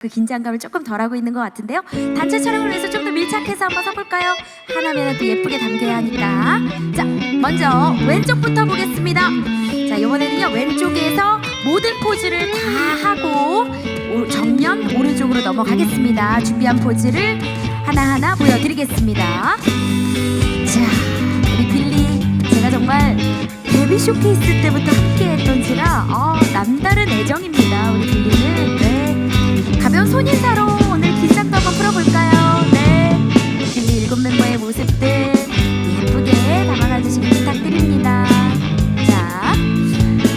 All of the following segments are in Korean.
그 긴장감을 조금 덜하고 있는 것 같은데요. 단체 촬영을 위해서 좀 더 밀착해서 한번 서볼까요? 하나면은 또 예쁘게 담겨야 하니까. 자, 먼저 왼쪽부터 보겠습니다. 자, 이번에는요 왼쪽에서 모든 포즈를 다 하고 오- 정면 오른쪽으로 넘어가겠습니다. 준비한 포즈를 하나하나 보여드리겠습니다. 자, 우리 빌리 제가 정말 데뷔 쇼케이스 때부터 함께했던 지라 어, 남다른 애정입니다. 우리. 가벼운 손인사로 오늘 긴장도 한번 풀어볼까요? 네. 빌리 일곱 멤버의 모습들 예쁘게 담아가 주시기 부탁드립니다. 자,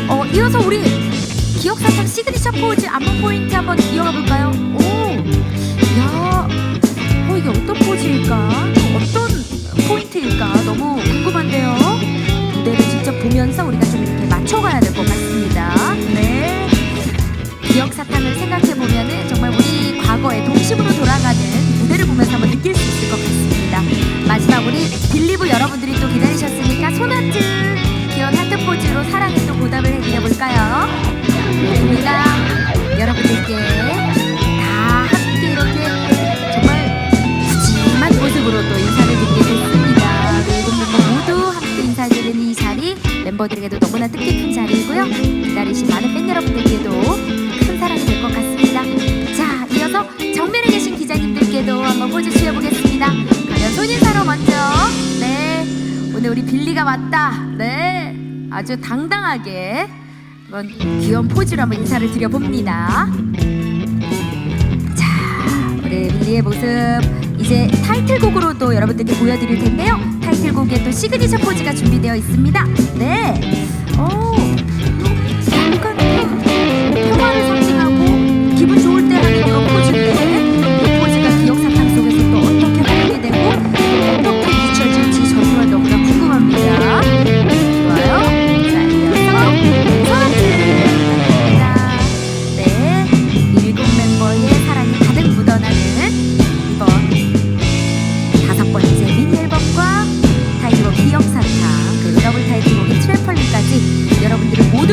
어, 이어서 우리 기억사탕 시그니처 포즈 안무 포인트 한번 이어가 볼까요? 오, 야, 어 이게 어떤 포즈일까? 어떤 포인트일까? 너무 궁금한데요. 무대를 직접 보면서 우리가 좀 이렇게 맞춰가야 될 것 같습니다. 네. 기억 사탕을 생각해 보면은 정말 우리 과거의 동심으로 돌아가는 무대를 보면서 한번 느낄 수 있을 것 같습니다. 마지막 우리 빌리브 여러분들이 또 기다리셨으니까 손하트 귀여운 하트 포즈로 사랑에 또 보답을 해드려 볼까요? 우리가 여러분들께 다 함께 이렇게 정말 푸짐한 모습으로 또 인사를 드리게 됐습니다. 우리 일곱 멤버 모두 함께 인사드리는 이 자리 멤버들에게도 너무나 뜻깊은 자리이고요. 기다리신 많은 팬 여러분들께도 포즈 취해보겠습니다. 가면 손인사로 먼저. 네, 오늘 우리 빌리가 왔다. 네, 아주 당당하게 한번 귀여운 포즈로 한번 인사를 드려봅니다. 자, 우리 빌리의 모습 이제 타이틀곡으로도 여러분들께 보여드릴 텐데요. 타이틀곡에 또 시그니처 포즈가 준비되어 있습니다. 네. 오,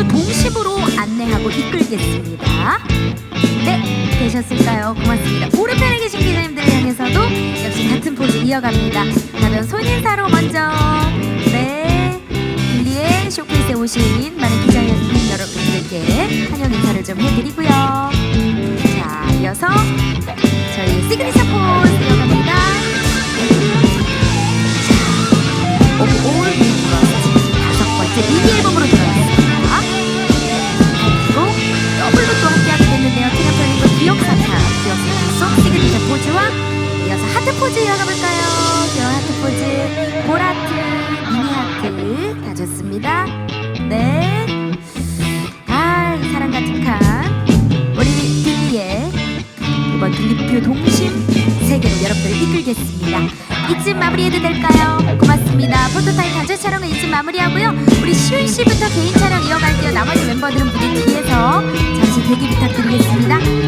모두 동심으로 안내하고 이끌겠습니다. 네, 되셨을까요? 고맙습니다. 오른편에 계신 기자님들을 향해서도 역시 같은 포즈 이어갑니다. 가면 손인사로 먼저 네, 빌리의 쇼케이스에 오신 많은 기자님 여러분들께 환영 인사를 좀 해드리고요. 자, 이어서 저희 시그니처 마무리해도 될까요? 고맙습니다. 포토타임 단체 촬영은 이쯤 마무리하고요. 우리 시윤 씨부터 개인 촬영 이어갈게요. 나머지 멤버들은 무대 뒤에서 잠시 대기 부탁드리겠습니다.